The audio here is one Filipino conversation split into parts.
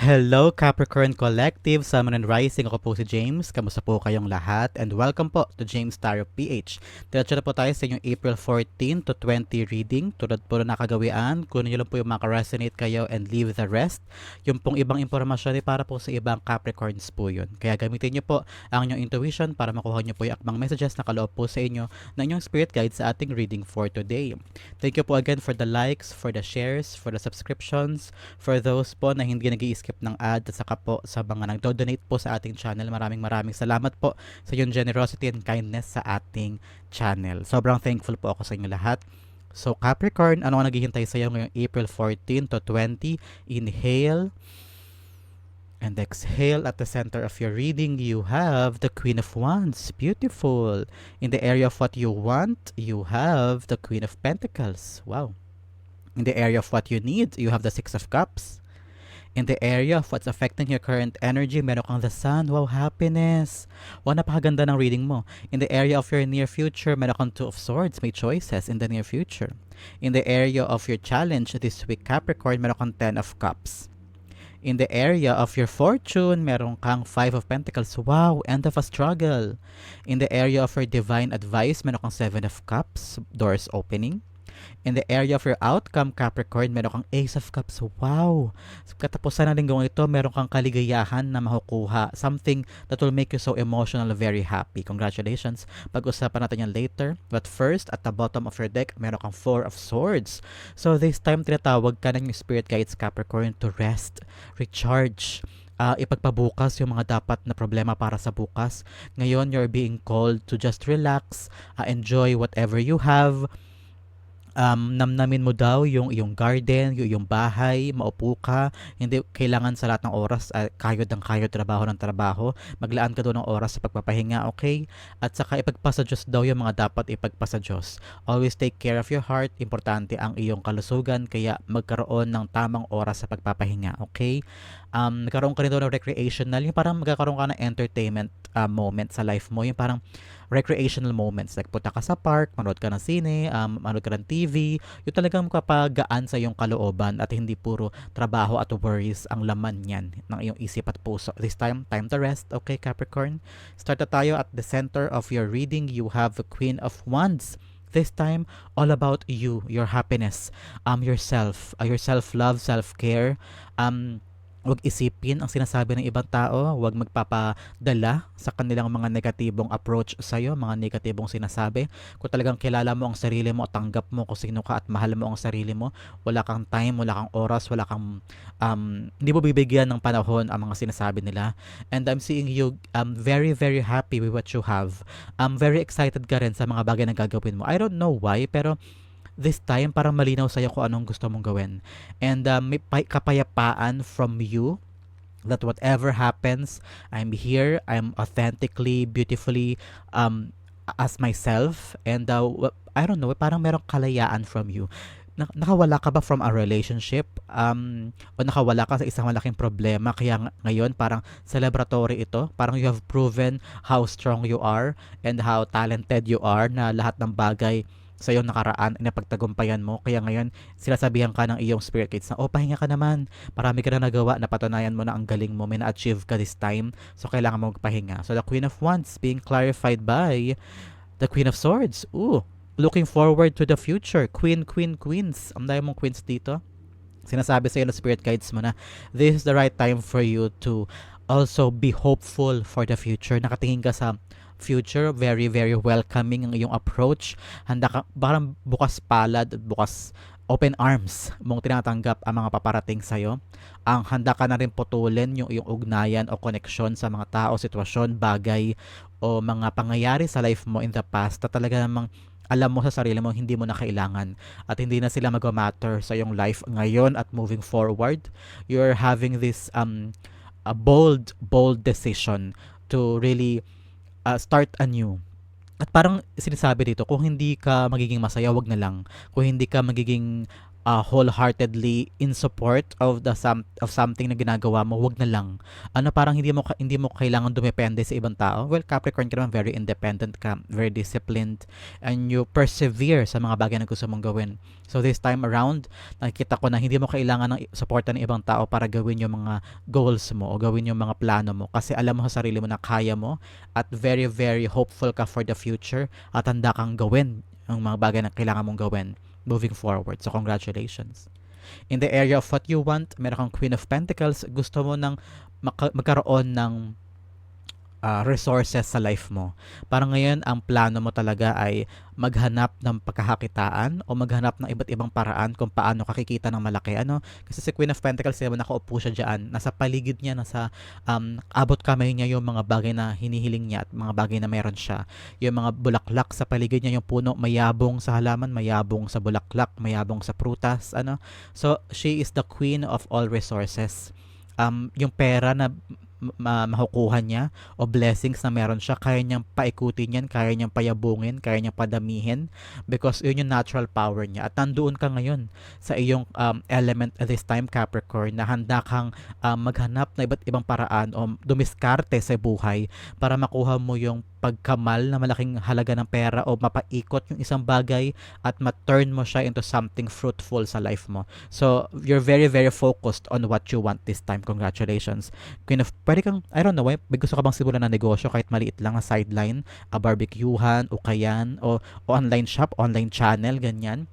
Hello Capricorn Collective, Sun and Rising. Ako po si James. Kamusta po kayong lahat? And welcome po to James Tarot PH. Diretso na po tayo sa inyong April 14 to 20 reading. Tulad po na nakagawian, kunin nyo lang po yung makaresonate kayo and leave the rest. Yung pong ibang impormasyon ay para po sa ibang Capricorns po yun. Kaya gamitin nyo po ang inyong intuition para makuha nyo po yung akbang messages na kaloob po sa inyo ng inyong spirit guide sa ating reading for today. Thank you po again for the likes, for the shares, for the subscriptions, for those po na hindi nag skip ng ad at saka po sa mga nagdo-donate po sa ating channel. Maraming maraming salamat po sa yung generosity and kindness sa ating channel. Sobrang thankful po ako sa inyo lahat. So Capricorn, ano ang naghihintay sa iyo ngayong April 14 to 20? Inhale and exhale at the center of your reading. You have the Queen of Wands. Beautiful. In the area of what you want, you have the Queen of Pentacles. Wow. In the area of what you need, you have the Six of Cups. In the area of what's affecting your current energy, meron kang the sun. Wow, happiness. Wow, napakaganda ng reading mo. In the area of your near future, meron kang two of swords. May choices in the near future. In the area of your challenge this week, Capricorn, meron kang ten of cups. In the area of your fortune, meron kang Five of Pentacles. Wow, end of a struggle. In the area of your divine advice, meron kang Seven of Cups, doors opening. In the area of your outcome, Capricorn, meron kang Ace of Cups. Wow! Sa katapusan ng linggong ito, meron kang kaligayahan na makukuha. Something that will make you so emotional, very happy. Congratulations. Pag-usapan natin yan later. But first, at the bottom of your deck, meron kang Four of Swords. So this time, tinatawag ka ng Spirit Guides, Capricorn, to rest, recharge, uh, ipagpabukas yung mga dapat na problema para sa bukas. Ngayon, you're being called to just relax, uh, enjoy whatever you have, um, namnamin mo daw yung iyong garden, yung iyong bahay, maupo ka, hindi kailangan sa lahat ng oras uh, kayod ng kayod, trabaho ng trabaho, maglaan ka doon ng oras sa pagpapahinga, okay? At saka ipagpasa Diyos daw yung mga dapat ipagpasa Diyos. Always take care of your heart, importante ang iyong kalusugan, kaya magkaroon ng tamang oras sa pagpapahinga, okay? Um, nagkaroon ka rin doon ng recreational, yung parang magkakaroon ka ng entertainment uh, moment sa life mo, yung parang recreational moments. Like punta ka sa park, manood ka ng sine, um, manood ka ng TV. Yung talagang kapagaan sa iyong kalooban at hindi puro trabaho at worries ang laman niyan ng iyong isip at puso. This time, time to rest. Okay, Capricorn? Start na tayo at the center of your reading. You have the Queen of Wands this time all about you your happiness um yourself uh, your self love self care um Huwag isipin ang sinasabi ng ibang tao, huwag magpapadala sa kanilang mga negatibong approach sa iyo, mga negatibong sinasabi. Kung talagang kilala mo ang sarili mo, tanggap mo kung sino ka at mahal mo ang sarili mo, wala kang time, wala kang oras, wala kang um, hindi mo bibigyan ng panahon ang mga sinasabi nila. And I'm seeing you um, very very happy with what you have. I'm very excited ka rin sa mga bagay na gagawin mo. I don't know why, pero this time parang malinaw sa'yo kung anong gusto mong gawin. And uh, may kapayapaan from you that whatever happens, I'm here, I'm authentically, beautifully um, as myself. And uh, I don't know, parang merong kalayaan from you nakawala ka ba from a relationship um, o nakawala ka sa isang malaking problema kaya ngayon parang celebratory ito parang you have proven how strong you are and how talented you are na lahat ng bagay sa iyong nakaraan ay napagtagumpayan mo. Kaya ngayon, sinasabihan ka ng iyong spirit guides na, oh, pahinga ka naman. Marami ka na nagawa, napatunayan mo na ang galing mo, may na-achieve ka this time. So, kailangan mo magpahinga. So, the Queen of Wands being clarified by the Queen of Swords. Ooh, looking forward to the future. Queen, Queen, Queens. Ang dami mong queens dito. Sinasabi sa iyo ng spirit guides mo na this is the right time for you to also be hopeful for the future. Nakatingin ka sa future. Very, very welcoming ang iyong approach. Handa ka, parang bukas palad, bukas open arms mong tinatanggap ang mga paparating sa'yo. Ang handa ka na rin putulin yung iyong ugnayan o connection sa mga tao, sitwasyon, bagay o mga pangyayari sa life mo in the past na talaga namang alam mo sa sarili mo hindi mo na kailangan at hindi na sila mag-matter sa iyong life ngayon at moving forward. You're having this um a bold bold decision to really uh, start anew. At parang sinasabi dito, kung hindi ka magiging masaya, wag na lang. Kung hindi ka magiging uh, wholeheartedly in support of the some of something na ginagawa mo, wag na lang. Ano parang hindi mo hindi mo kailangan dumepende sa ibang tao. Well, Capricorn ka naman very independent ka, very disciplined and you persevere sa mga bagay na gusto mong gawin. So this time around, nakikita ko na hindi mo kailangan ng suporta ng ibang tao para gawin yung mga goals mo o gawin yung mga plano mo kasi alam mo sa sarili mo na kaya mo at very very hopeful ka for the future at handa kang gawin ang mga bagay na kailangan mong gawin moving forward. So congratulations. In the area of what you want, meron kang Queen of Pentacles, gusto mo maka- magkaroon ng uh, resources sa life mo. Parang ngayon, ang plano mo talaga ay maghanap ng pagkakakitaan o maghanap ng iba't ibang paraan kung paano kakikita ng malaki. Ano? Kasi si Queen of Pentacles, naman nakaupo siya dyan. Nasa paligid niya, nasa um, abot kamay niya yung mga bagay na hinihiling niya at mga bagay na meron siya. Yung mga bulaklak sa paligid niya, yung puno, mayabong sa halaman, mayabong sa bulaklak, mayabong sa prutas. Ano? So, she is the queen of all resources. Um, yung pera na ma- makukuha niya o blessings na meron siya, kaya niyang paikutin yan, kaya niyang payabungin, kaya niyang padamihin because yun yung natural power niya. At nandoon ka ngayon sa iyong um, element at this time Capricorn na handa kang um, maghanap na iba't ibang paraan o dumiskarte sa buhay para makuha mo yung pagkamal na malaking halaga ng pera o mapaikot yung isang bagay at ma-turn mo siya into something fruitful sa life mo. So, you're very, very focused on what you want this time. Congratulations. Queen of, pwede kang, I don't know, may gusto ka bang simulan ng negosyo kahit maliit lang na sideline, a barbecuehan, ukayan, o, o online shop, online channel, ganyan.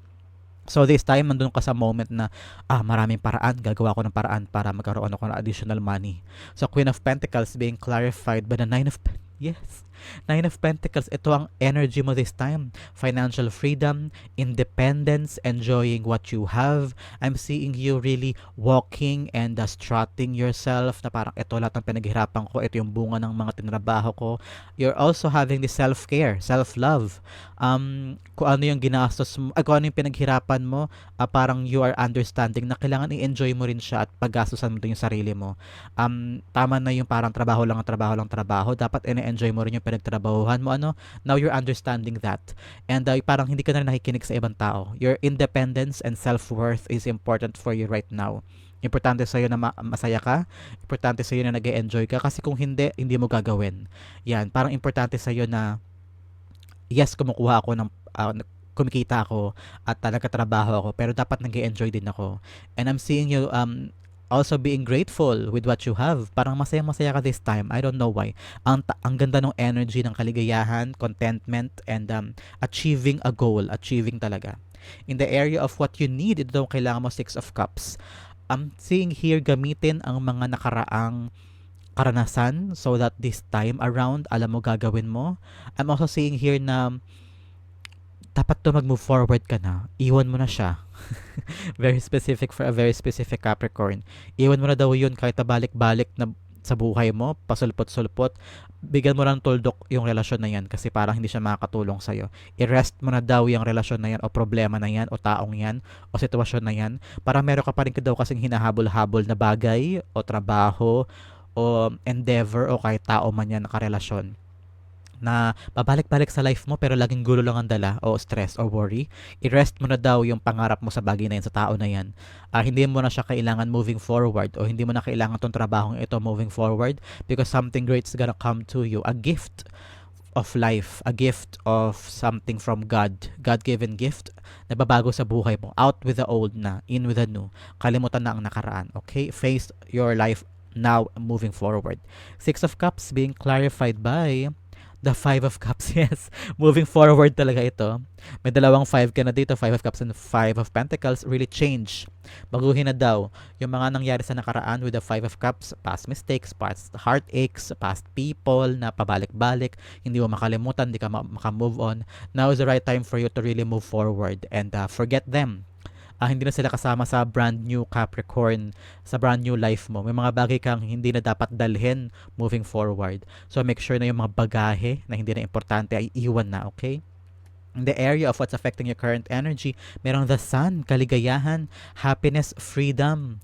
So this time, nandun ka sa moment na, ah, maraming paraan, gagawa ko ng paraan para magkaroon ako ng additional money. So Queen of Pentacles being clarified by the Nine of Pentacles. Yes. Nine of Pentacles, ito ang energy mo this time. Financial freedom, independence, enjoying what you have. I'm seeing you really walking and uh, strutting yourself na parang ito lahat ng pinaghirapan ko, ito yung bunga ng mga tinrabaho ko. You're also having the self-care, self-love. Um, kung ano yung ginastos mo, ay, kung ano yung pinaghirapan mo, uh, parang you are understanding na kailangan i-enjoy mo rin siya at paggastusan mo din yung sarili mo. Um, tama na yung parang trabaho lang ang trabaho lang trabaho. Dapat ine-enjoy mo rin yung pinagtrabahuhan mo. Ano? Now you're understanding that. And uh, parang hindi ka na nakikinig sa ibang tao. Your independence and self-worth is important for you right now. Importante sa iyo na ma- masaya ka. Importante sa iyo na nag enjoy ka. Kasi kung hindi, hindi mo gagawin. Yan. Parang importante sa iyo na yes, kumukuha ako ng uh, kumikita ako at uh, nagkatrabaho ako pero dapat nag enjoy din ako. And I'm seeing you um also being grateful with what you have. Parang masaya-masaya ka this time. I don't know why. Ang, ang ganda ng energy ng kaligayahan, contentment, and um, achieving a goal. Achieving talaga. In the area of what you need, ito daw kailangan mo Six of Cups. I'm seeing here gamitin ang mga nakaraang karanasan so that this time around, alam mo gagawin mo. I'm also seeing here na dapat to mag-move forward ka na. Iwan mo na siya. very specific for a very specific Capricorn. Iwan mo na daw yun kahit balik-balik na sa buhay mo, pasulpot-sulpot, bigyan mo ng tuldok yung relasyon na yan kasi parang hindi siya makakatulong sa'yo. I-rest mo na daw yung relasyon na yan o problema na yan o taong yan o sitwasyon na yan para meron ka pa rin daw kasing hinahabol-habol na bagay o trabaho o endeavor o kahit tao man yan nakarelasyon na babalik-balik sa life mo pero laging gulo lang ang dala o stress or worry, i-rest mo na daw yung pangarap mo sa bagay na yan, sa tao na yan. Uh, hindi mo na siya kailangan moving forward o hindi mo na kailangan tong trabahong ito moving forward because something great is gonna come to you. A gift of life, a gift of something from God, God-given gift na babago sa buhay mo. Out with the old na, in with the new. Kalimutan na ang nakaraan, okay? Face your life now moving forward. Six of Cups being clarified by The Five of Cups, yes. Moving forward talaga ito. May dalawang five ka na dito, Five of Cups and Five of Pentacles, really change. Baguhin na daw yung mga nangyari sa nakaraan with the Five of Cups, past mistakes, past heartaches, past people na pabalik-balik, hindi mo makalimutan, hindi ka makamove on. Now is the right time for you to really move forward and uh, forget them uh, hindi na sila kasama sa brand new Capricorn, sa brand new life mo. May mga bagay kang hindi na dapat dalhin moving forward. So make sure na yung mga bagahe na hindi na importante ay iwan na, okay? In the area of what's affecting your current energy, merong the sun, kaligayahan, happiness, freedom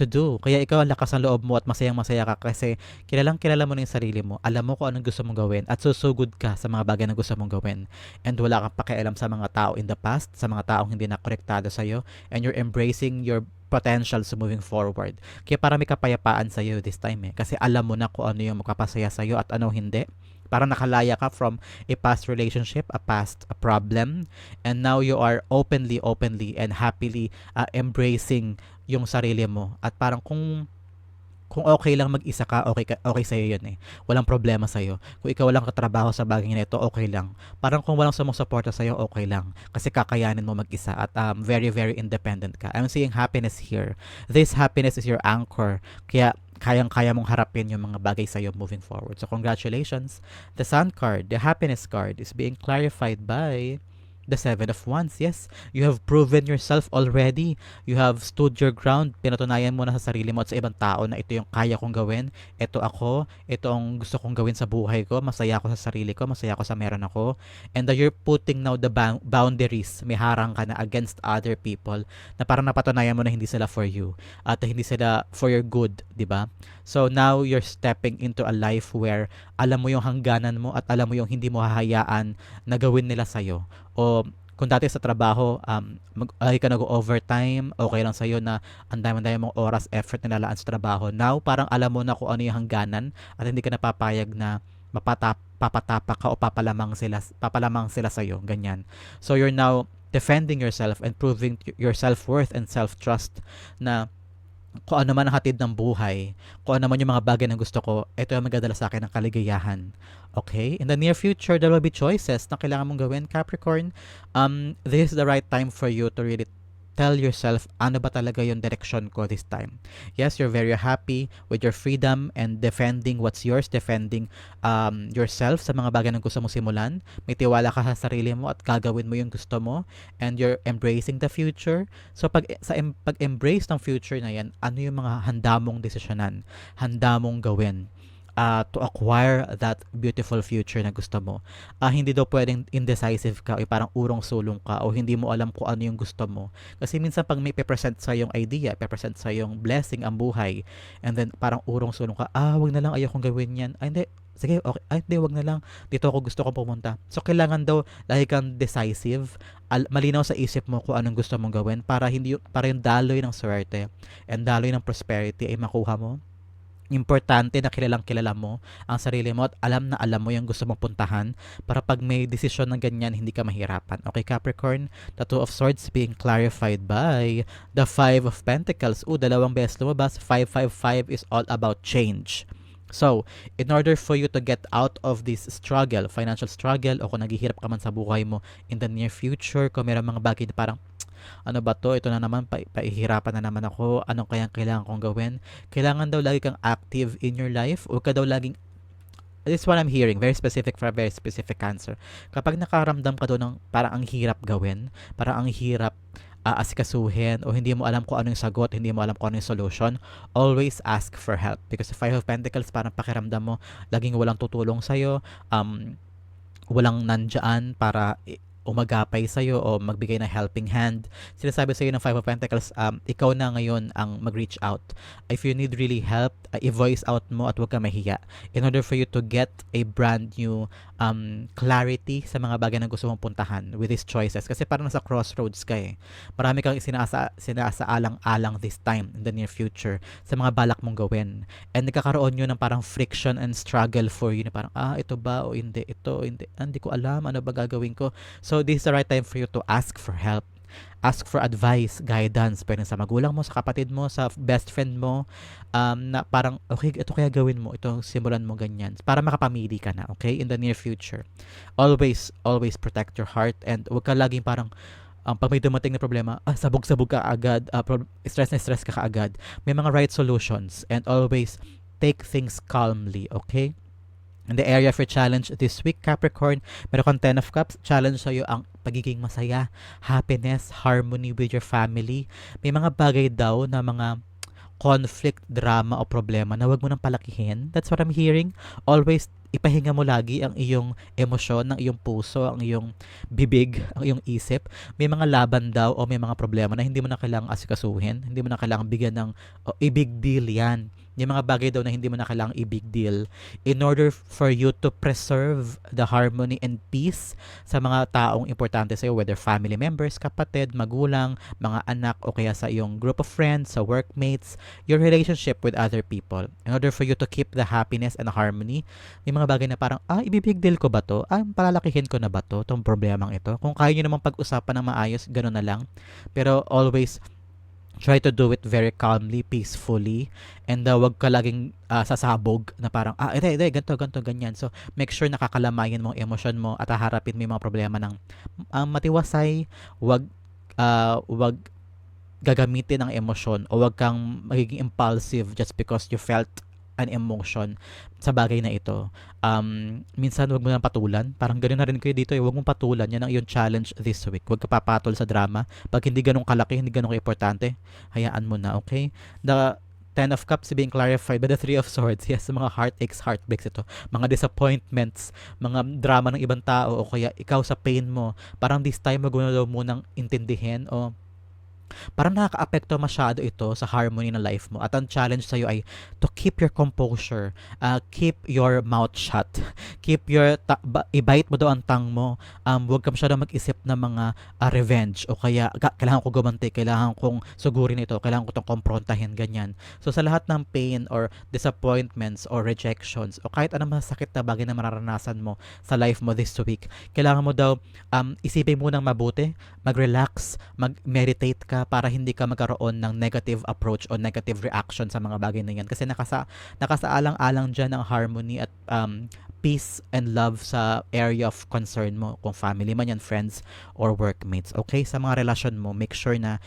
to do. Kaya ikaw ang lakas ng loob mo at masayang masaya ka kasi kilalang kilala mo na yung sarili mo. Alam mo kung anong gusto mong gawin at susugod ka sa mga bagay na gusto mong gawin. And wala kang pakialam sa mga tao in the past, sa mga taong hindi na konektado sa'yo. And you're embracing your potentials moving forward. Kaya para may kapayapaan sa'yo this time eh. Kasi alam mo na kung ano yung magpapasaya sa'yo at ano hindi para nakalaya ka from a past relationship, a past a problem, and now you are openly, openly, and happily uh, embracing yung sarili mo. At parang kung kung okay lang mag-isa ka, okay, ka, okay sa'yo yun eh. Walang problema sa'yo. Kung ikaw walang katrabaho sa bagay na ito, okay lang. Parang kung walang sumusuporta sa'yo, okay lang. Kasi kakayanin mo mag-isa at um, very, very independent ka. I'm seeing happiness here. This happiness is your anchor. Kaya kayang-kaya mong harapin yung mga bagay sa'yo moving forward. So congratulations. The Sun card, the happiness card is being clarified by the Seven of Wands. Yes, you have proven yourself already. You have stood your ground. Pinatunayan mo na sa sarili mo at sa ibang tao na ito yung kaya kong gawin. Ito ako. Ito ang gusto kong gawin sa buhay ko. Masaya ako sa sarili ko. Masaya ako sa meron ako. And that you're putting now the boundaries. May harang ka na against other people na parang napatunayan mo na hindi sila for you. At hindi sila for your good. ba? Diba? So now you're stepping into a life where alam mo yung hangganan mo at alam mo yung hindi mo hahayaan na gawin nila sa'yo o kung dati sa trabaho, um, mag, ay ka nag-overtime, okay lang sa'yo na ang dami-dami mong oras, effort na nalaan sa trabaho. Now, parang alam mo na kung ano yung hangganan at hindi ka napapayag na mapatap, papatapa ka o papalamang sila, papalamang sila sa'yo. Ganyan. So, you're now defending yourself and proving your self-worth and self-trust na kung ano man ang hatid ng buhay, kung ano man yung mga bagay na gusto ko, ito yung magdadala sa akin ng kaligayahan. Okay? In the near future, there will be choices na kailangan mong gawin, Capricorn. Um, this is the right time for you to really tell yourself ano ba talaga yung direction ko this time. Yes, you're very happy with your freedom and defending what's yours, defending um, yourself sa mga bagay na gusto mo simulan. May tiwala ka sa sarili mo at gagawin mo yung gusto mo and you're embracing the future. So pag sa em, pag-embrace ng future na yan, ano yung mga handa mong desisyonan, handa mong gawin uh, to acquire that beautiful future na gusto mo. Uh, hindi daw pwedeng indecisive ka o parang urong-sulong ka o hindi mo alam kung ano yung gusto mo. Kasi minsan pag may pe-present sa yung idea, pe-present sa yung blessing ang buhay, and then parang urong-sulong ka, ah, wag na lang ayokong gawin yan. Ay, hindi, sige, okay, ay, hindi, wag na lang. Dito ako gusto kong pumunta. So, kailangan daw, lagi kang decisive, al- malinaw sa isip mo kung anong gusto mong gawin para hindi para yung daloy ng swerte and daloy ng prosperity ay makuha mo importante na kilalang kilala mo ang sarili mo at alam na alam mo yung gusto mong puntahan para pag may desisyon ng ganyan, hindi ka mahirapan. Okay, Capricorn? The Two of Swords being clarified by the Five of Pentacles. O, dalawang beses lumabas. 555 is all about change. So, in order for you to get out of this struggle, financial struggle, o kung naghihirap ka man sa buhay mo in the near future, kung mayroong mga bagay na parang ano ba to? Ito na naman, pa, paihirapan na naman ako. Anong kayang kailangan kong gawin? Kailangan daw lagi kang active in your life. Huwag ka daw laging this is what I'm hearing, very specific for a very specific cancer. Kapag nakaramdam ka doon ng parang ang hirap gawin, parang ang hirap uh, asikasuhin o hindi mo alam kung ano yung sagot, hindi mo alam kung ano yung solution, always ask for help. Because the Five of Pentacles, parang pakiramdam mo, laging walang tutulong sa'yo, um, walang nandyan para umagapay sa'yo o magbigay ng helping hand. Sinasabi sa'yo ng Five of Pentacles, um, ikaw na ngayon ang mag-reach out. If you need really help, uh, i-voice out mo at huwag ka mahiya. In order for you to get a brand new um, clarity sa mga bagay na gusto mong puntahan with these choices. Kasi parang nasa crossroads ka eh. Marami kang sinasa, sinasaalang-alang this time in the near future sa mga balak mong gawin. And nagkakaroon yun ng parang friction and struggle for you na parang, ah, ito ba o hindi, ito, hindi, ah, hindi ko alam, ano ba gagawin ko. So, this is the right time for you to ask for help ask for advice, guidance, pwede sa magulang mo, sa kapatid mo, sa best friend mo, um, na parang, okay, ito kaya gawin mo, ito simulan mo ganyan, para makapamili ka na, okay, in the near future. Always, always protect your heart and huwag ka laging parang, um, pag may dumating na problema, ah, sabog-sabog ka agad, uh, stress na stress ka kaagad. May mga right solutions and always take things calmly, okay? In the area for challenge this week, Capricorn, meron kang 10 of Cups. Challenge sa'yo ang pagiging masaya, happiness, harmony with your family. May mga bagay daw na mga conflict, drama o problema na wag mo nang palakihin. That's what I'm hearing. Always ipahinga mo lagi ang iyong emosyon, ang iyong puso, ang iyong bibig, ang iyong isip. May mga laban daw o may mga problema na hindi mo na kailangang asikasuhin, hindi mo na kailangang bigyan ng oh, i-big deal yan. Yung mga bagay daw na hindi mo na kailangang i-big deal in order for you to preserve the harmony and peace sa mga taong importante sa iyo, whether family members, kapatid, magulang, mga anak, o kaya sa iyong group of friends, sa workmates, your relationship with other people. In order for you to keep the happiness and harmony, may mga bagay na parang, ah, ibibig deal ko ba to? Ah, palalakihin ko na ba to? Itong problemang ito. Kung kaya nyo namang pag-usapan ng maayos, gano'n na lang. Pero always, try to do it very calmly, peacefully, and uh, wag ka laging uh, sasabog na parang, ah, ito, ito, ganito, ganito, ganyan. So, make sure nakakalamayan mo ang emosyon mo at haharapin mo yung mga problema ng uh, matiwasay, wag, uh, wag gagamitin ang emosyon o wag kang magiging impulsive just because you felt an emotion sa bagay na ito. Um, minsan wag mo nang patulan. Parang ganoon na rin kayo dito. Eh. Wag mong patulan. Yan ang iyong challenge this week. Wag ka papatol sa drama. Pag hindi ganun kalaki, hindi ganun importante, hayaan mo na, okay? The Ten of Cups being clarified by the Three of Swords. Yes, mga heartaches, heartbreaks ito. Mga disappointments, mga drama ng ibang tao o kaya ikaw sa pain mo. Parang this time, wag mo na munang intindihin o parang nakaka-apekto masyado ito sa harmony ng life mo. At ang challenge sa'yo ay to keep your composure, uh, keep your mouth shut, keep your, ta- ba- i-bite mo daw ang tang mo, um, huwag ka masyado mag-isip ng mga uh, revenge o kaya kailangan ko gumanti, kailangan kong sugurin ito, kailangan ko itong komprontahin, ganyan. So sa lahat ng pain or disappointments or rejections o kahit anong masakit na bagay na mararanasan mo sa life mo this week, kailangan mo daw um, isipin mo ng mabuti, mag-relax, mag-meditate ka, para hindi ka magkaroon ng negative approach o negative reaction sa mga bagay na yan. Kasi nakasa, nakasaalang-alang dyan ang harmony at um, peace and love sa area of concern mo. Kung family man yan, friends, or workmates. Okay? Sa mga relasyon mo, make sure na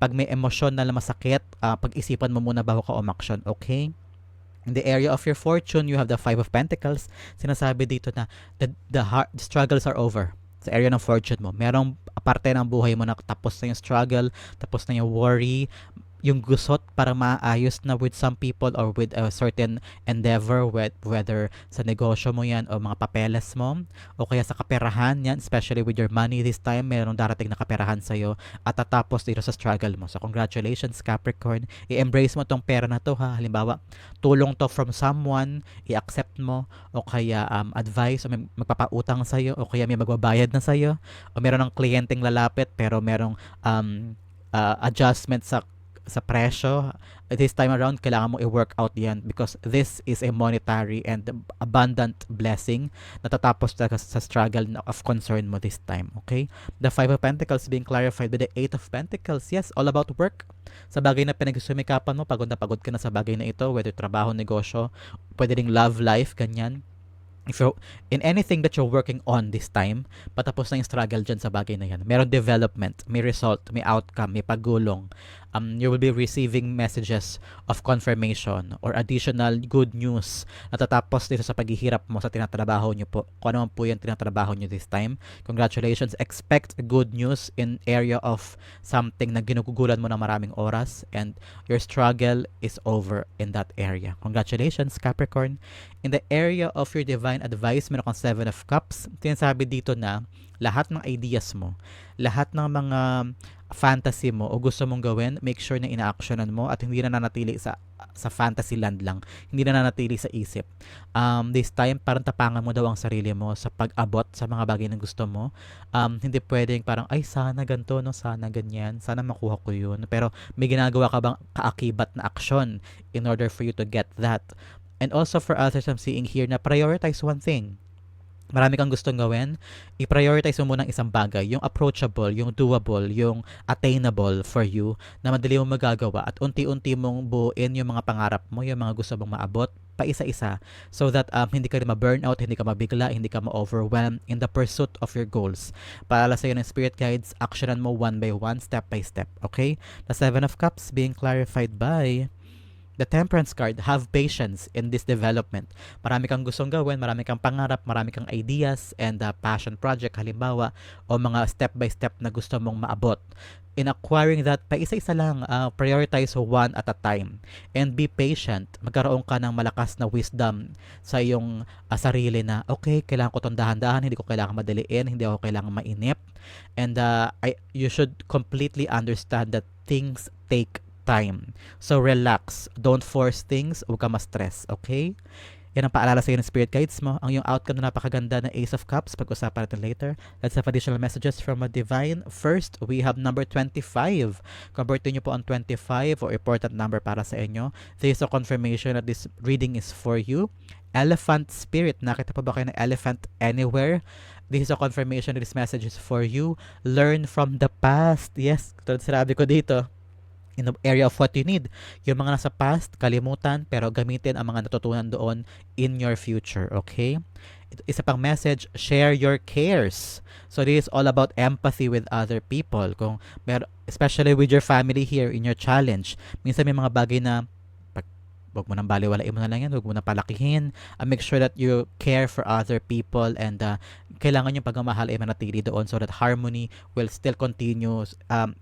pag may emosyon na masakit, uh, pag-isipan mo muna bago ka umaksyon. Okay? In the area of your fortune, you have the Five of Pentacles. Sinasabi dito na the, the, heart, the struggles are over sa area ng fortune mo. Merong parte ng buhay mo na tapos na yung struggle, tapos na yung worry, yung gusot para maayos na with some people or with a certain endeavor whether sa negosyo mo yan o mga papeles mo o kaya sa kaperahan yan especially with your money this time meron darating na kaperahan sa'yo at tatapos dito sa struggle mo. So congratulations Capricorn. I-embrace mo tong pera na to ha? Halimbawa tulong to from someone i-accept mo o kaya um, advice o may magpapautang sa'yo o kaya may magbabayad na sa'yo o meron ng kliyenteng lalapit pero merong um, uh, adjustment sa sa presyo, this time around, kailangan mo i-work out yan because this is a monetary and abundant blessing na tatapos talaga sa struggle of concern mo this time, okay? The Five of Pentacles being clarified by the Eight of Pentacles. Yes, all about work. Sa bagay na pinagsumikapan mo, pagod na pagod ka na sa bagay na ito, whether trabaho, negosyo, pwede ring love life, ganyan if you're in anything that you're working on this time, patapos na yung struggle dyan sa bagay na yan. Meron development, may result, may outcome, may pagulong. Um, you will be receiving messages of confirmation or additional good news na tatapos dito sa paghihirap mo sa tinatrabaho nyo po. Kung ano po yung tinatrabaho nyo this time. Congratulations. Expect good news in area of something na ginugugulan mo ng maraming oras and your struggle is over in that area. Congratulations, Capricorn. In the area of your divine advice, meron kang Seven of Cups. Tinasabi dito na lahat ng ideas mo, lahat ng mga fantasy mo o gusto mong gawin, make sure na ina-actionan mo at hindi na nanatili sa sa fantasy land lang. Hindi na nanatili sa isip. Um, this time, parang tapangan mo daw ang sarili mo sa pag-abot sa mga bagay na gusto mo. Um, hindi pwedeng parang, ay, sana ganito, no? sana ganyan, sana makuha ko yun. Pero may ginagawa ka bang kaakibat na aksyon in order for you to get that? And also for others, I'm seeing here na prioritize one thing. Marami kang gustong gawin, i-prioritize mo muna ang isang bagay, yung approachable, yung doable, yung attainable for you, na madali mo magagawa at unti-unti mong buuin yung mga pangarap mo, yung mga gusto mong maabot, pa isa-isa so that um, hindi ka rin ma-burnout, hindi ka mabigla, hindi ka ma-overwhelm in the pursuit of your goals. Para sa iyo ng spirit guides, actionan mo one by one, step by step. Okay? The Seven of Cups being clarified by The Temperance card, have patience in this development. Marami kang gustong gawin, marami kang pangarap, marami kang ideas and uh, passion project halimbawa o mga step by step na gusto mong maabot. In acquiring that, pa isa-isa lang, uh, prioritize one at a time. And be patient. Magkaroon ka ng malakas na wisdom sa iyong uh, sarili na, okay, kailangan ko itong dahan-dahan, hindi ko kailangan madaliin, hindi ako kailangan mainip. And uh, I, you should completely understand that things take time. So, relax. Don't force things. Huwag ka ma-stress. Okay? Yan ang paalala sa ng spirit guides mo. Ang yung outcome na napakaganda ng Ace of Cups. Pag-usapan natin later. Let's have additional messages from a divine. First, we have number 25. Convert nyo po ang 25 or important number para sa inyo. This is a confirmation that this reading is for you. Elephant Spirit. Nakita po ba kayo ng elephant anywhere? This is a confirmation that this message is for you. Learn from the past. Yes, tulad sinabi ko dito in the area of what you need. Yung mga nasa past, kalimutan, pero gamitin ang mga natutunan doon in your future, okay? Isa pang message, share your cares. So this is all about empathy with other people. Kung mer especially with your family here in your challenge. Minsan may mga bagay na wag mo nang baliwalain mo na lang yan, wag mo na palakihin. Uh, make sure that you care for other people and uh, kailangan yung pagmamahal ay manatili doon so that harmony will still continue um,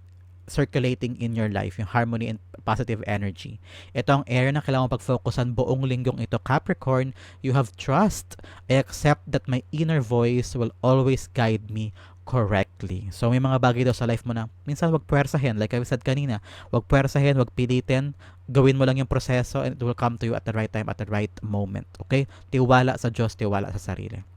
circulating in your life, yung harmony and positive energy. Ito ang area na kailangan pag-focusan buong linggong ito. Capricorn, you have trust. I accept that my inner voice will always guide me correctly. So may mga bagay daw sa life mo na minsan wag puwersahin like I said kanina, wag puwersahin, wag pilitin, gawin mo lang yung proseso and it will come to you at the right time at the right moment. Okay? Tiwala sa Diyos, tiwala sa sarili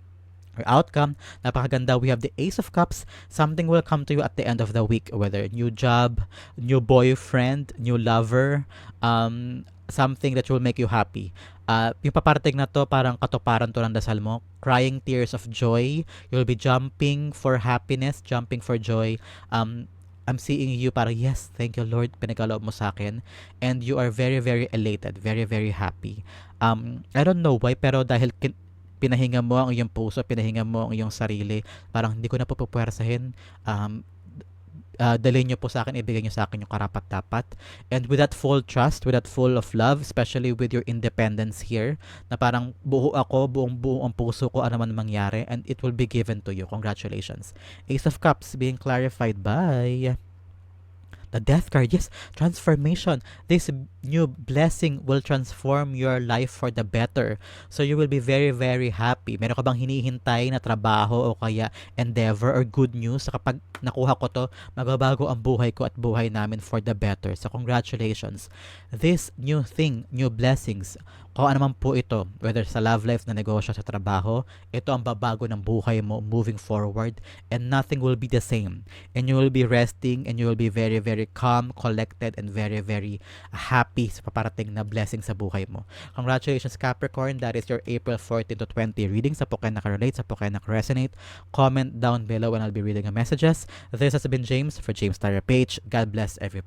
outcome. Napakaganda. We have the Ace of Cups. Something will come to you at the end of the week, whether new job, new boyfriend, new lover, um, something that will make you happy. Uh, yung paparating na to, parang katuparan to ng dasal mo. Crying tears of joy. You'll be jumping for happiness, jumping for joy. Um, I'm seeing you para yes, thank you Lord, pinagkaloob mo sa akin. And you are very, very elated, very, very happy. Um, I don't know why, pero dahil kin- pinahinga mo ang iyong puso, pinahinga mo ang iyong sarili. Parang hindi ko na pupupwersahin. Um, uh, dalhin nyo po sa akin, ibigay nyo sa akin yung karapat-dapat. And with that full trust, with that full of love, especially with your independence here, na parang buo ako, buong buo ang puso ko, ano man mangyari, and it will be given to you. Congratulations. Ace of Cups being clarified by the death card. Yes transformation. This new blessing will transform your life for the better. So you will be very very happy. Meron ka bang hinihintay na trabaho o kaya endeavor or good news so kapag nakuha ko to magbabago ang buhay ko at buhay namin for the better. So congratulations. This new thing new blessings kung ano man po ito, whether sa love life na negosyo sa trabaho, ito ang babago ng buhay mo moving forward and nothing will be the same. And you will be resting and you will be very, very calm, collected, and very, very happy sa paparating na blessing sa buhay mo. Congratulations Capricorn, that is your April 14 to 20 reading sa po kayo nakarelate, sa po kayo nakaresonate. Comment down below and I'll be reading the messages. This has been James for James Tyra Page. God bless everybody.